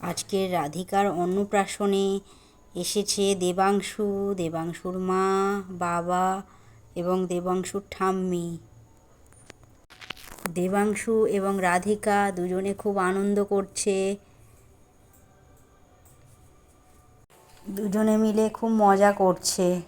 আজকের রাধিকার অন্নপ্রাশনে এসেছে দেবাংশু, দেবাংশুর মা, বাবা এবং দেবাংশুর ঠাম্মি। দেবাংশু এবং রাধিকা দুজনে খুব আনন্দ করছে। দুজনে মিলে খুব মজা করছে।